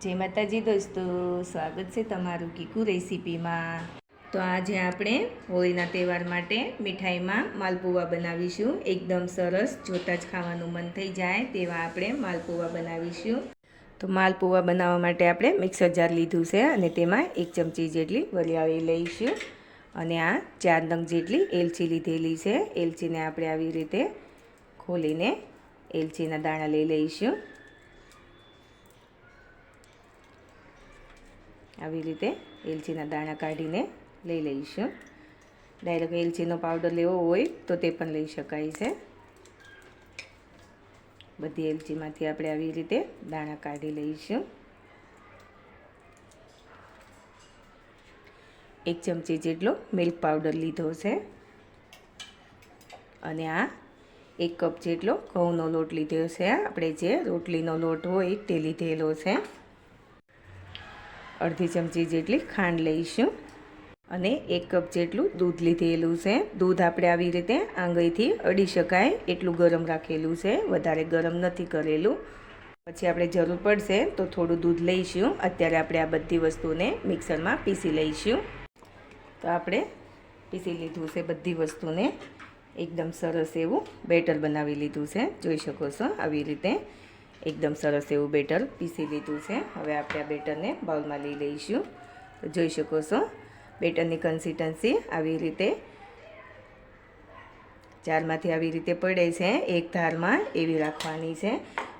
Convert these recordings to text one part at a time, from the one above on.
જય માતાજી દોસ્તો, સ્વાગત છે તમારું કીકુ રેસીપીમાં. તો આજે આપણે હોળીના તહેવાર માટે મીઠાઈમાં માલપુવા બનાવીશું. એકદમ સરસ, જોતાં જ ખાવાનું મન થઈ જાય તેવા આપણે માલપુવા બનાવીશું. તો માલપુવા બનાવવા માટે આપણે મિક્સર જાર લીધું છે અને તેમાં એક ચમચી જેટલી વરિયાળી લઈશું. અને આ ચાર નંગ જેટલી એલચી લીધેલી છે. એલચીને આપણે આવી રીતે ખોલીને એલચીના દાણા લઈ લઈશું. આવી રીતે એલચીના દાણા કાઢીને લઈ લઈશું. ડાયરેક્ટ એલચીનો પાવડર લેવો હોય તો તે પણ લઈ શકાય છે. બધી એલચીમાંથી આપણે આવી રીતે દાણા કાઢી લઈશું. એક ચમચી જેટલો મિલ્ક પાવડર લીધો છે. અને આ એક કપ જેટલો ઘઉંનો લોટ લીધો છે. આપણે જે રોટલીનો લોટ હોય તે લીધેલો છે. અડધી ચમચી જેટલી ખાંડ લઈશું અને એક કપ જેટલું દૂધ લીધેલું છે. દૂધ આપણે આવી રીતે આંગળીથી અડી શકાય. એટલું ગરમ રાખેલું છે. વધારે ગરમ નથી કરેલું. પછી આપણે જરૂર પડશે તો થોડું દૂધ લઈશું. અત્યારે આપણે આ બધી વસ્તુને મિક્સરમાં પીસી લઈશું. તો આપણે પીસી લીધું છે બધી વસ્તુને. એકદમ સરસ એવું બેટર બનાવી લીધું છે. જોઈ શકો છો આવી રીતે. એકદમ સરસ એવું બેટર પીસી લીધું છે. હવે આપણે આ બેટરને બાઉલમાં લઈ લઈશું. જોઈ શકો છો, બેટરની કન્સિસ્ટન્સી આવી રીતે ચારમાંથી આવી રીતે પડે છે. એક ધારમાં એવી રાખવાની છે.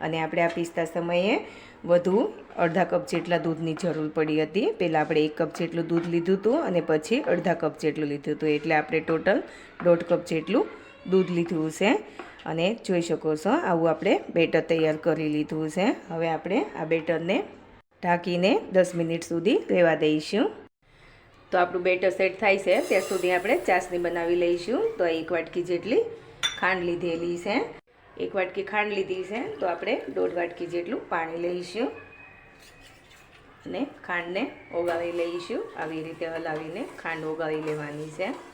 અને આપણે આ પીસતા સમયે વધુ અડધા કપ જેટલા દૂધની જરૂર પડી હતી. પહેલાં આપણે એક કપ જેટલું દૂધ લીધું હતું અને પછી અડધા કપ જેટલું લીધું હતું. એટલે આપણે ટોટલ દોઢ કપ જેટલું દૂધ લીધું છે. અને જોઈ શકો છો, આવું આપણે બેટર તૈયાર કરી લીધું છે. હવે આપણે આ બેટરને ઢાંકીને દસ મિનિટ સુધી રહેવા દઈશું. તો આપણું બેટર સેટ થાય છે, ત્યાં સુધી આપણે ચાસણી બનાવી લઈશું. તો એક વાટકી જેટલી ખાંડ લીધેલી છે. એક વાટકી ખાંડ લીધી છે, તો આપણે દોઢ વાટકી જેટલું પાણી લઈશું. અને ખાંડને ઓગાળી લઈશું. આવી રીતે હલાવીને ખાંડ ઓગાળી લેવાની છે.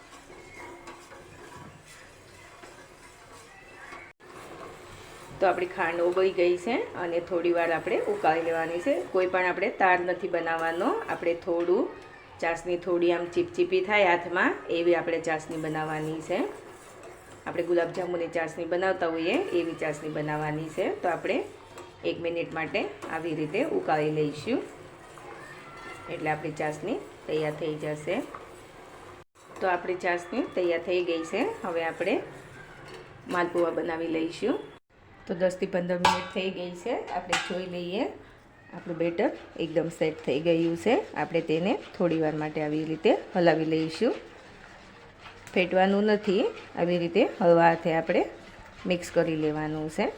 તો આપણી ખાંડ ઓગળી ગઈ છે અને થોડીવાર આપણે ઉકાળી લેવાની છે. કોઈ પણ આપણે તાર નથી બનાવવાનો. આપણે થોડું ચાસણી થોડી આમ ચીપચીપી થાય હાથમાં, એવી આપણે ચાસણી બનાવવાની છે. આપણે ગુલાબજાંબુની ચાસણી બનાવતા હોઈએ એવી ચાસણી બનાવવાની છે. તો આપણે એક મિનિટ માટે આવી રીતે ઉકાળી લઈશું. એટલે આપણી ચાસણી તૈયાર થઈ જશે. તો આપણી ચાસણી તૈયાર થઈ ગઈ છે. હવે આપણે માલપુવા બનાવી લઈશું. તો દસથી પંદર મિનિટ થઈ ગઈ છે. આપણે જોઈ લઈએ. આપણું બેટર એકદમ સેટ થઈ ગયું છે. આપણે તેને થોડી વાર માટે આવી રીતે હલાવી લઈશું. ફેટવાનું નથી. આવી રીતે હળવા આપણે મિક્સ કરી લેવાનું છે.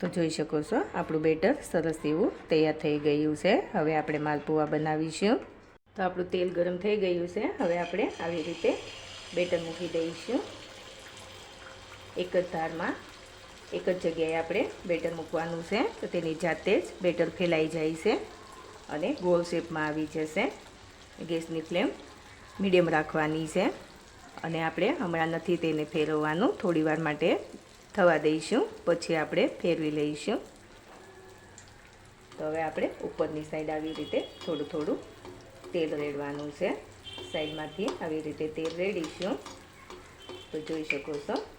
તો જોઈ શકો છો, આપણું બેટર સરસ એવું તૈયાર થઈ ગયું છે. હવે આપણે માલપુવા બનાવીશું. તો આપણું તેલ ગરમ થઈ ગયું છે. હવે આપણે આવી રીતે બેટર મૂકી દઈશું. એક જ ધારમાં એક જ જગ્યાએ આપણે બેટર મૂકવાનું છે. તો તેની જાતે જ બેટર ફેલાઈ જાય છે અને ગોળ શેપમાં આવી જશે. ગેસની ફ્લેમ મીડિયમ રાખવાની છે. અને આપણે હમણાં નથી તેને ફેરવવાનું. થોડી વાર માટે થવા દઈશું. પછી આપણે ફેરવી લઈશું. તો હવે આપણે ઉપરની સાઈડ આવી રીતે થોડું થોડું તેલ રેડવાનું છે. સાઈડમાંથી આવી રીતે તેલ રેડીશું. તો જોઈ શકો છો.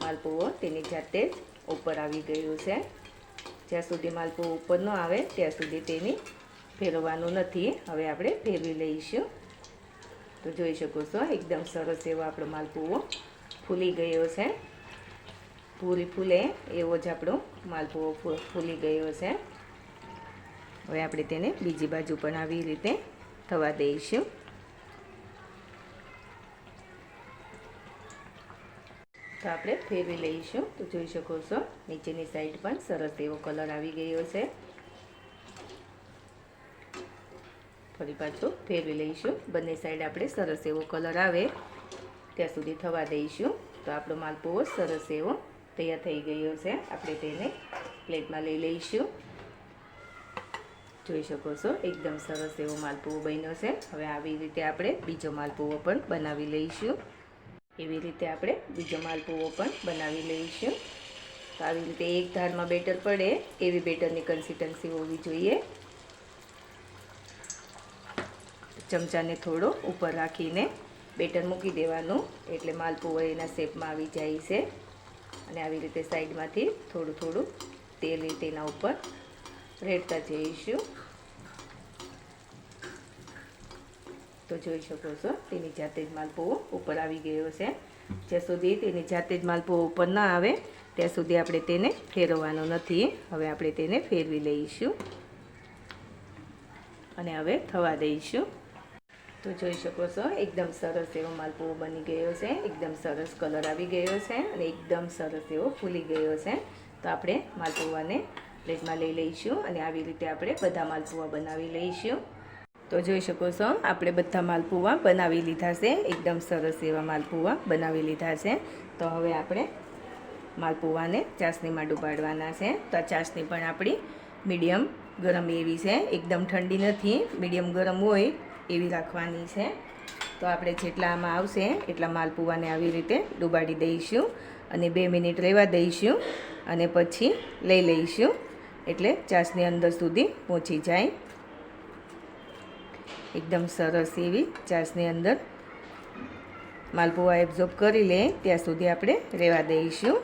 માલપુઓ તેની જાતે જ ઉપર આવી ગયું છે. જ્યાં સુધી માલપુઓ ઉપર ન આવે, ત્યાં સુધી તેની ફેરવવાનું નથી. હવે આપણે ફેરવી લઈશું. તો જોઈ શકો છો, એકદમ સરસ એવો આપણો માલપુઓ ફૂલી ગયો છે. પૂરી ફૂલે એવો જ આપણો માલપુઓ ફૂલી ગયો છે. હવે આપણે તેને બીજી બાજુ પણ આવી રીતે થવા દઈશું. તો આપણે ફેરવી લઈશું. તો જોઈ શકો છો, નીચેની સાઈડ પણ સરસ એવો કલર આવી ગયો છે. ફરી પાછું ફેરવી લઈશું. બંને સાઈડ આપણે સરસ એવો કલર આવે. ત્યાં સુધી થવા દઈશું. તો આપણો માલપુઓ સરસ એવો તૈયાર થઈ ગયો છે. આપણે તેને પ્લેટમાં લઈ લઈશું. જોઈ શકો છો, એકદમ સરસ એવો માલપુઓ બન્યો છે. હવે આવી રીતે આપણે બીજો માલપુઓ પણ બનાવી લઈશું. એવી રીતે આપણે બીજો માલપુઓ પણ બનાવી લઈશું. તો આવી રીતે એક ધારમાં બેટર પડે, એવી બેટરની કન્સિસ્ટન્સી હોવી જોઈએ. ચમચાને થોડો ઉપર રાખીને બેટર મૂકી દેવાનું, એટલે માલપુઓ એના શેપમાં આવી જાય છે. અને આવી રીતે સાઈડમાંથી થોડું થોડું તેલ તેના ઉપર રેડતા જઈશું. તો જોઈ શકો છો, તેની જાતે જ માલપુઓ ઉપર આવી ગયો છે. જ્યાં સુધી તેની જાતે જ માલપુઓ ઉપર ન આવે, ત્યાં સુધી આપણે તેને ફેરવવાનો નથી. હવે આપણે તેને ફેરવી લઈશું અને હવે થવા દઈશું. તો જોઈ શકો છો, એકદમ સરસ એવો માલપુઓ બની ગયો છે. એકદમ સરસ કલર આવી ગયો છે અને એકદમ સરસ એવો ફૂલી ગયો છે. તો આપણે માલપુઆને પ્લેટમાં લઈ લઈશું અને આવી રીતે આપણે બધા માલપુઆ બનાવી લઈશું. તો જોઈ શકો છો, આપણે બધા માલપુવા બનાવી લીધા છે, એકદમ સરસ એવા માલપુવા બનાવી લીધા છે. તો હવે આપણે માલપુવાને ચાસણીમાં ડૂબાડવાના છે. તો આ ચાસણી પણ આપણી મીડિયમ ગરમ એવી છે, એકદમ ઠંડી નથી, મીડિયમ ગરમ હોય એવી રાખવાની છે. તો આપણે જેટલા આમાં આવશે, એટલા માલપુવાને આવી રીતે ડૂબાડી દઈશું અને બે મિનિટ રહેવા દઈશું અને પછી લઈ લઈશું, એટલે ચાસની અંદર સુધી પહોંચી જાય. એકદમ સરસ એવી ચાસની અંદર માલપુઆ એબ્ઝોર્બ કરી લે, ત્યાં સુધી આપણે રહેવા દઈશું.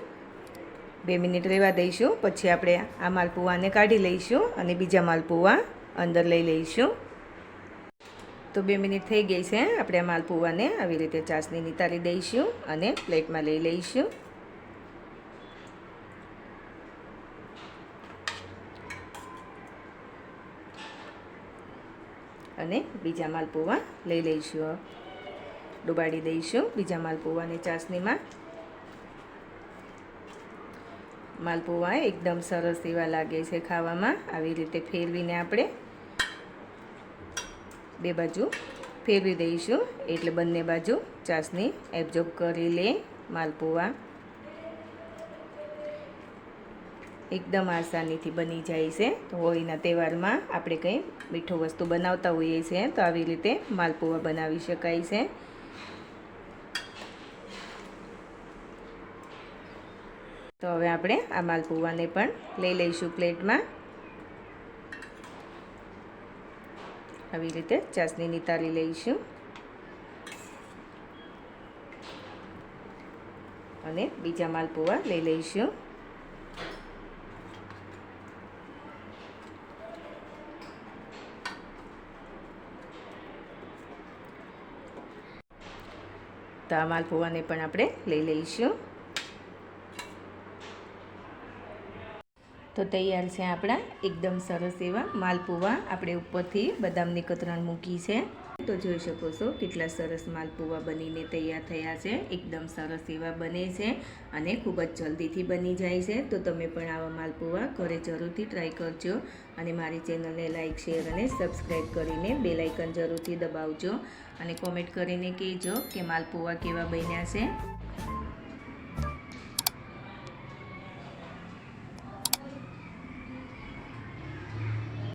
બે મિનિટ રહેવા દઈશું, પછી આપણે આ માલપુઆને કાઢી લઈશું અને બીજા માલપુઆ અંદર લઈ લઈશું. તો બે મિનિટ થઈ ગઈ છે, આપણે આ માલપુઆને આવી રીતે ચાસણી નિતારી દઈશું અને પ્લેટમાં લઈ લઈશું. અને બીજા માલપુવા લઈ લઈશું. ડુબાડી દઈશું બીજા માલપુવાને ચાસણીમાં. માલપુવા એકદમ સરસ એવા લાગે છે ખાવામાં. આવી રીતે ફેરવીને આપણે બે બાજુ ફેરવી દઈશું. એટલે બંને બાજુ ચાસણી એબ્ઝોર્બ કરી લે માલપુઆ એકદમ આસાનીથી બની જાય છે. તો હોળીના તહેવારમાં આપણે કંઈ મીઠું વસ્તુ બનાવતા હોઈએ છીએ તો આવી રીતે માલપુવા બનાવી શકાય છે. તો હવે આપણે આ માલપુવાને પણ લઈ લઈશું પ્લેટમાં. આવી રીતે ચાસણી નિતારી લઈશું. અને બીજા માલપુવા લઈ લઈશું. તો આ માલપુઆને પણ આપણે લઈ લઈશું. તો તૈયાર છે આપણા એકદમ સરસ એવા માલપુવા. આપણે ઉપરથી બદામની કતરણ મૂકી છે. તો જોઈ શકો છો કેટલા સરસ માલપુવા બનીને તૈયાર થયા છે. એકદમ સરસ એવા બને છે અને ખૂબ જ જલ્દીથી બની જાય છે. તો તમે પણ આવા માલપુવા ઘરે જરૂરથી ટ્રાય કરજો અને મારી ચેનલને લાઇક શેર અને સબસ્ક્રાઈબ કરીને બેલાઇકન જરૂરથી દબાવજો અને કોમેન્ટ કરીને કહેજો કે માલપુવા કેવા બન્યા છે.